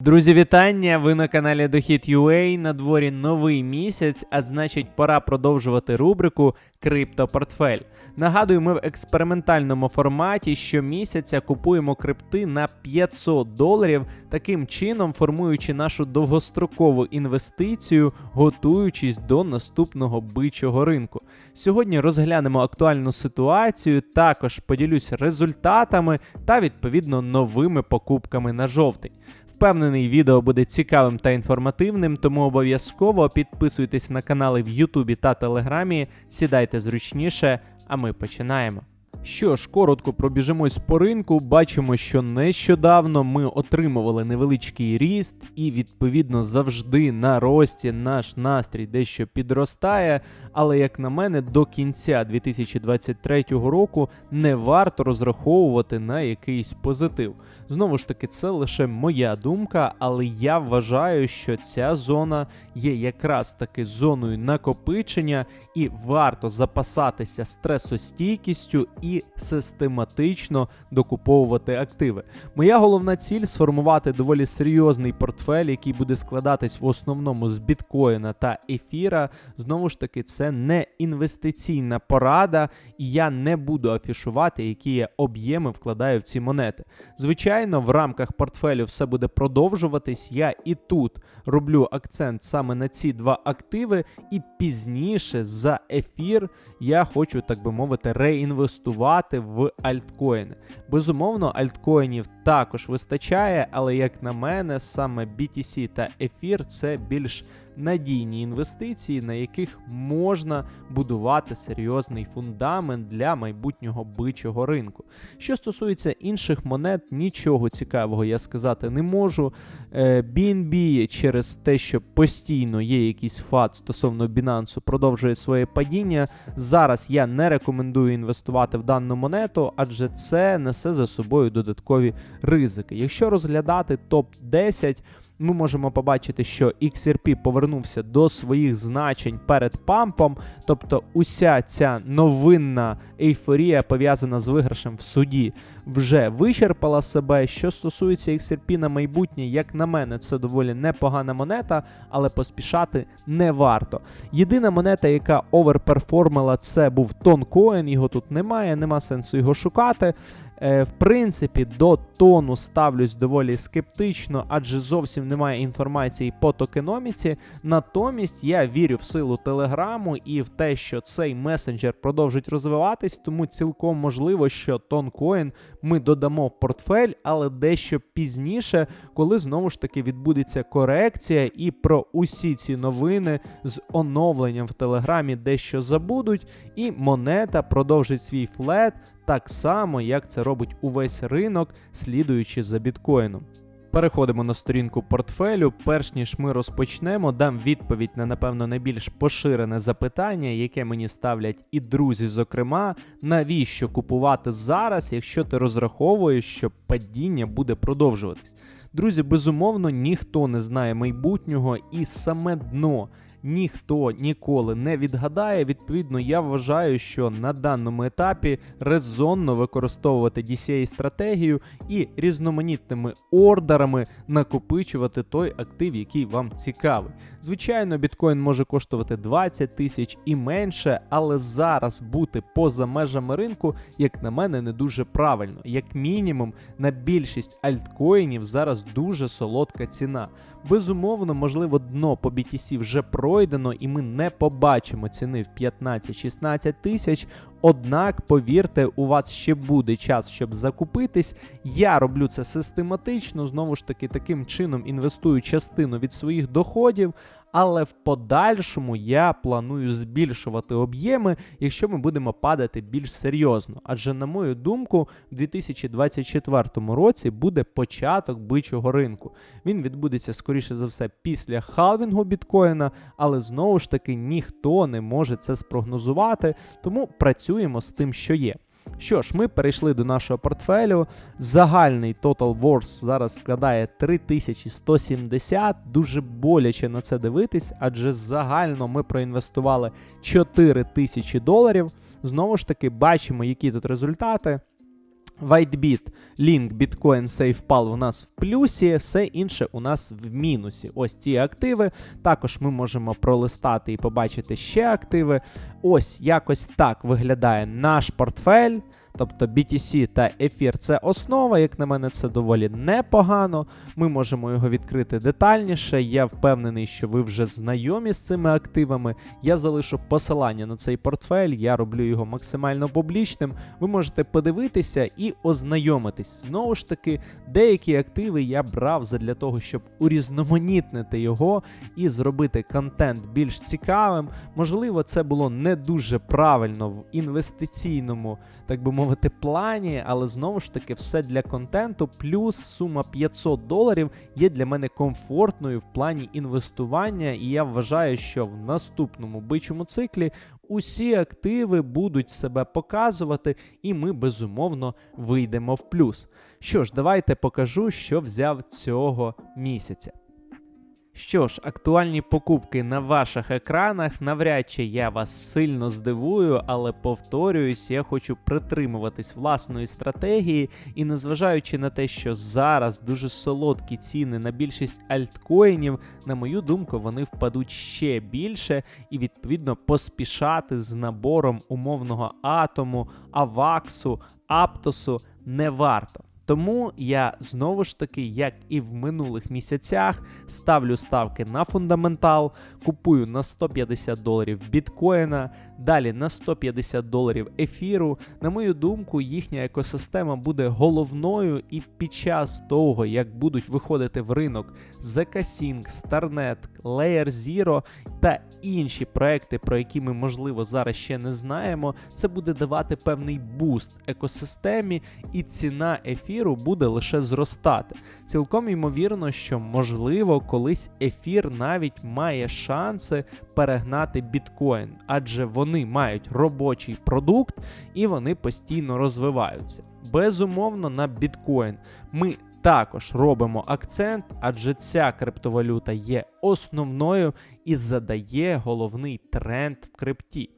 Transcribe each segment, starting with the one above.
Друзі, вітання! Ви на каналі Дохід UA. На дворі новий місяць, а значить, пора продовжувати рубрику Криптопортфель. Нагадую, ми в експериментальному форматі щомісяця купуємо крипти на 500 доларів, таким чином формуючи нашу довгострокову інвестицію, готуючись до наступного бичого ринку. Сьогодні розглянемо актуальну ситуацію, також поділюсь результатами та відповідно новими покупками на жовтень. Впевнений, відео буде цікавим та інформативним, тому обов'язково підписуйтесь на канали в Ютубі та Телеграмі, сідайте зручніше, а ми починаємо. Що ж, коротко пробіжимось по ринку. Бачимо, що нещодавно ми отримували невеличкий ріст, і відповідно завжди на рості наш настрій дещо підростає. Але, як на мене, до кінця 2023 року не варто розраховувати на якийсь позитив. Знову ж таки, це лише моя думка, але я вважаю, що ця зона є якраз таки зоною накопичення, і варто запасатися стресостійкістю і систематично докуповувати активи. Моя головна ціль сформувати доволі серйозний портфель, який буде складатись в основному з біткоїна та ефіра. Знову ж таки, це не інвестиційна порада, і я не буду афішувати, які я об'єми вкладаю в ці монети. Звичайно, в рамках портфелю все буде продовжуватись. Я і тут роблю акцент саме на ці два активи, і пізніше за ефір я хочу, так би мовити, реінвестувати в альткоїни. Безумовно, альткоїнів також вистачає, але як на мене, саме BTC та ефір це більш надійні інвестиції, на яких можна будувати серйозний фундамент для майбутнього бичого ринку. Що стосується інших монет, нічого цікавого я сказати не можу. Е, BNB через те, що постійно є якийсь фат стосовно Binance, продовжує своє падіння. Зараз я не рекомендую інвестувати в дану монету, адже це несе за собою додаткові ризики. Якщо розглядати топ 10 ми можемо побачити, що XRP повернувся до своїх значень перед пампом, тобто уся ця новинна ейфорія пов'язана з виграшем в суді вже вичерпала себе. Що стосується XRP на майбутнє, як на мене, це доволі непогана монета, але поспішати не варто. Єдина монета, яка оверперформила, це був Тонкоін, його тут немає, нема сенсу його шукати. Е, в принципі, до тону ставлюсь доволі скептично, адже зовсім немає інформації по токеноміці. Натомість я вірю в силу Телеграму і в те, що цей месенджер продовжить розвиватись, тому цілком можливо, що тонкоін ми додамо в портфель, але дещо пізніше, коли знову ж таки відбудеться корекція, і про усі ці новини з оновленням в Телеграмі дещо забудуть, і монета продовжить свій флет так само, як це робить увесь ринок, слідуючи за біткоїном. Переходимо на сторінку портфелю. Перш ніж ми розпочнемо, дам відповідь на напевно найбільш поширене запитання, яке мені ставлять і друзі, зокрема, навіщо купувати зараз, якщо ти розраховуєш, що падіння буде продовжуватись. Друзі, безумовно, ніхто не знає майбутнього, і саме дно ніхто ніколи не відгадає. Відповідно, я вважаю, що на даному етапі резонно використовувати DCA стратегію і різноманітними ордерами накопичувати той актив, який вам цікавий. Звичайно, біткоін може коштувати 20 тисяч і менше, але зараз бути поза межами ринку, як на мене, не дуже правильно. Як мінімум, на більшість альткоїнів зараз дуже солодка ціна. Безумовно, можливо, дно по BTC вже пройдено, і ми не побачимо ціни в 15-16 тисяч. Однак, повірте, у вас ще буде час, щоб закупитись. Я роблю це систематично, знову ж таки, таким чином інвестую частину від своїх доходів. Але в подальшому я планую збільшувати об'єми, якщо ми будемо падати більш серйозно. Адже, на мою думку, в 2024 році буде початок бичого ринку. Він відбудеться скоріше за все після халвінгу біткоїна, але знову ж таки ніхто не може це спрогнозувати, тому працюємо з тим, що є. Що ж, ми перейшли до нашого портфелю. Загальний Total Wars зараз складає 3170. Дуже боляче на це дивитись, адже загально ми проінвестували 4000 доларів. Знову ж таки, бачимо, які тут результати. WhiteBit, Link, Bitcoin, SafePal у нас в плюсі, все інше у нас в мінусі. Ось ці активи. Також ми можемо пролистати і побачити ще активи. Ось якось так виглядає наш портфель. Тобто BTC та ефір це основа, як на мене, це доволі непогано. Ми можемо його відкрити детальніше. Я впевнений, що ви вже знайомі з цими активами. Я залишу посилання на цей портфель, я роблю його максимально публічним. Ви можете подивитися і ознайомитись. Знову ж таки, деякі активи я брав задля того, щоб урізноманітнити його і зробити контент більш цікавим. Можливо, це було не дуже правильно в інвестиційному, так би мовити, плані, але знову ж таки, все для контенту, плюс сума 500 доларів є для мене комфортною в плані інвестування, і я вважаю, що в наступному бичому циклі усі активи будуть себе показувати, і ми безумовно вийдемо в плюс. Що ж, давайте покажу, що взяв цього місяця. Що ж, актуальні покупки на ваших екранах. Навряд чи я вас сильно здивую, але повторююсь, я хочу притримуватись власної стратегії, і незважаючи на те, що зараз дуже солодкі ціни на більшість альткоїнів, на мою думку, вони впадуть ще більше, і відповідно поспішати з набором умовного атому, аваксу, аптосу не варто. Тому я знову ж таки, як і в минулих місяцях, ставлю ставки на фундаментал, купую на 150 доларів біткоїна, далі на 150 доларів ефіру. На мою думку, їхня екосистема буде головною, і під час того, як будуть виходити в ринок ZK-Sync, StarNet, Layer Zero та інші проекти, про які ми, можливо, зараз ще не знаємо, це буде давати певний буст екосистемі, і ціна ефіру буде лише зростати. Цілком ймовірно, що можливо колись ефір навіть має шанси перегнати біткоін, адже вони мають робочий продукт і вони постійно розвиваються. Безумовно, на біткоін ми також робимо акцент, адже ця криптовалюта є основною і задає головний тренд в крипті.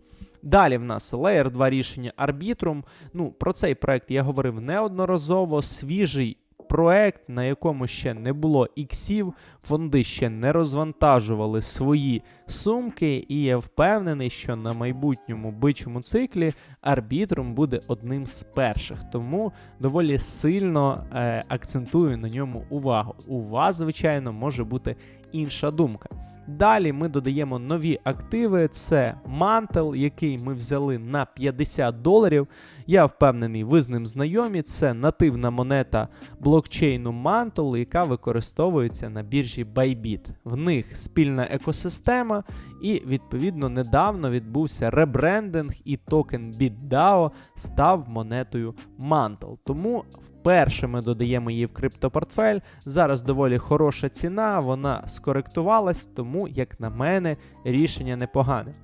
Далі в нас Layer 2 рішення Arbitrum. Ну, про цей проект я говорив неодноразово. Свіжий проект, на якому ще не було іксів, фонди ще не розвантажували свої сумки, і я впевнений, що на майбутньому бичому циклі арбітром буде одним з перших. Тому доволі сильно е, акцентую на ньому увагу. У вас, звичайно, може бути інша думка. Далі ми додаємо нові активи. Це мантел, який ми взяли на 50 доларів. Я впевнений, ви з ним знайомі. Це нативна монета блокчейну Mantle, яка використовується на біржі Bybit. В них спільна екосистема, і відповідно недавно відбувся ребрендинг, і токен BitDAO став монетою Mantle. Тому вперше ми додаємо її в криптопортфель. Зараз доволі хороша ціна, вона скоректувалась, тому, як на мене, рішення непогане.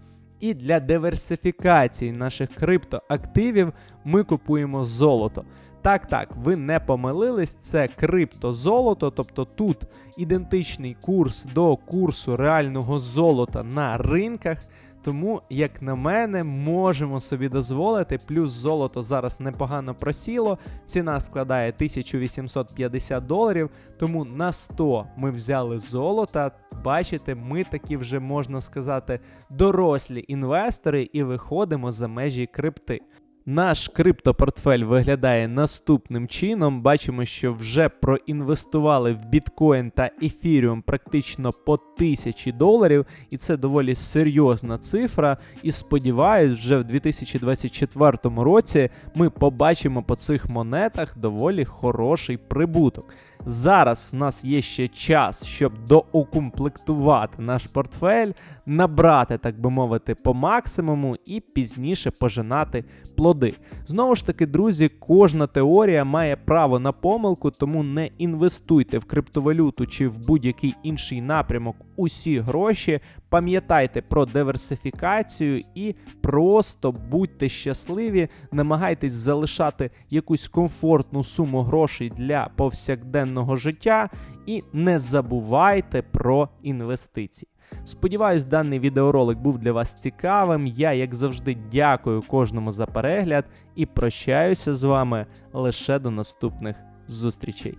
І для диверсифікації наших криптоактивів ми купуємо золото. Так, так, ви не помилились, це криптозолото, тобто тут ідентичний курс до курсу реального золота на ринках. Тому, як на мене, можемо собі дозволити. Плюс золото зараз непогано просіло. Ціна складає 1850 доларів. Тому на 100 ми взяли золота. Бачите, ми такі вже можна сказати дорослі інвестори і виходимо за межі крипти. Наш криптопортфель виглядає наступним чином. Бачимо, що вже проінвестували в біткоін та ефіріум практично по тисячі доларів, і це доволі серйозна цифра. І сподіваюсь, вже в 2024 році ми побачимо по цих монетах доволі хороший прибуток. Зараз в нас є ще час, щоб доукомплектувати наш портфель, набрати, так би мовити, по максимуму і пізніше пожинати плоди. Знову ж таки, друзі, кожна теорія має право на помилку, тому не інвестуйте в криптовалюту чи в будь-який інший напрямок усі гроші. Пам'ятайте про диверсифікацію і просто будьте щасливі, намагайтесь залишати якусь комфортну суму грошей для повсякденного життя і не забувайте про інвестиції. Сподіваюсь, даний відеоролик був для вас цікавим. Я, як завжди, дякую кожному за перегляд і прощаюся з вами лише до наступних зустрічей.